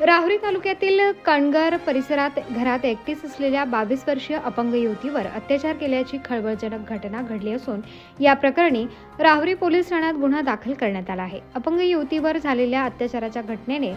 राहुरी तालुक्यातील कणगर परिसरात घरात एकटीच असलेल्या बावीस वर्षीय अपंग युवतीवर अत्याचार केल्याची खळबळजनक घटना घडली असून या प्रकरणी राहुरी पोलीस ठाण्यात गुन्हा दाखल करण्यात आला आहे. अपंग युवतीवर झालेल्या अत्याचाराच्या घटनेने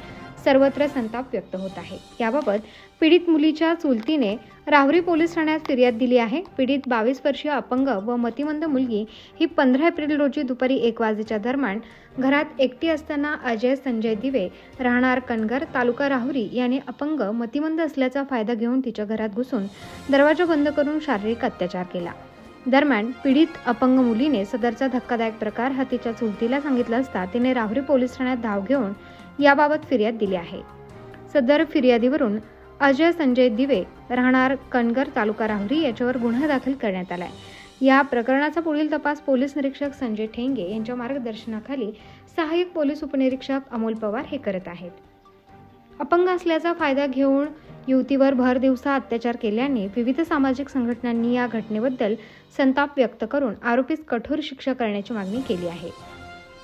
सर्वत्र संताप व्यक्त होत आहे. याबाबत पीडित मुलीच्या चुलतीने राहुरी पोलीस ठाण्यात फिर्याद दिली आहे. पीडित बावीस वर्षीय अपंग व मतिमंद मुलगी ही पंधरा एप्रिल रोजी दुपारी एक वाजेच्या दरम्यान घरात एकटी असताना अजय संजय दिवे राहणार कणगर तालुका राहुरी यांनी अपंग मतिमंद असल्याचा फायदा घेऊन तिच्या घरात घुसून दरवाजा बंद करून शारीरिक अत्याचार केला. दरम्यान पीडित अपंग मुलीने सदरचा धक्कादायक प्रकार हा तिच्या चुलतीला सांगितला असता तिने राहुरी पोलीस ठाण्यात धाव घेऊन याबाबत फिर्याद दिली आहे. सदर फिर्यादीवरून अजय संजय दिवे राहणार कणगर तालुका राहुरी याच्यावर गुन्हा दाखल करण्यात आलाय. या प्रकरणाचा पुढील तपास पोलीस निरीक्षक संजय ठेंगे यांच्या मार्गदर्शनाखाली सहाय्यक पोलीस उपनिरीक्षक अमोल पवार हे करत आहेत. अपंग असल्याचा फायदा घेऊन युवतीवर भर दिवसा अत्याचार केल्याने विविध सामाजिक संघटनांनी या घटनेबद्दल संताप व्यक्त करून आरोपीस कठोर शिक्षा करण्याची मागणी केली आहे.